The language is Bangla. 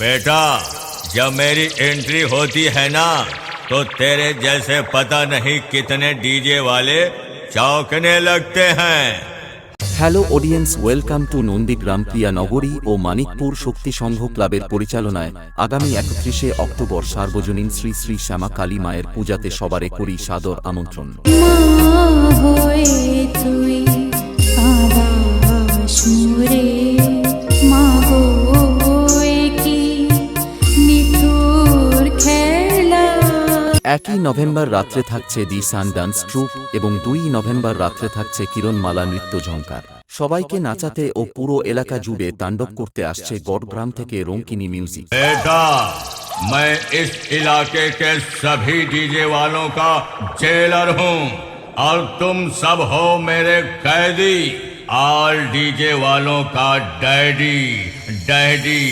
बेटा जब मेरी एंट्री होती है ना तो तेरे जैसे पता नहीं कितने डीजे वाले चौंकने लगते हैं hello audience welcome to Nandigram Priya Nagari ও মানিকপুর শক্তি সংঘ ক্লাবের পরিচালনায় আগামী একত্রিশে অক্টোবর সার্বজনীন শ্রী শ্রী শ্যামা কালী মায়ের পূজাতে সবারে করি সাদর আমন্ত্রণ একই নভেম্বর রাত্রে থাকছে দি সান ডান্স ট্রুপ এবং দুই নভেম্বর রাত্রে থাকছে কিরণমালা নৃত্য ঝঙ্কার সবাইকে নাচাতে ও পুরো এলাকা জুড়ে তাণ্ডব করতে আসছে গড়গ্রাম থেকে রঙ্কিনী মিউজিক बेटा मैं इस इलाके के सभी डीजे वालों का जेलर हूँ और तुम सब हो मेरे कैदी ऑल डीजे वालों का डैडी डैडी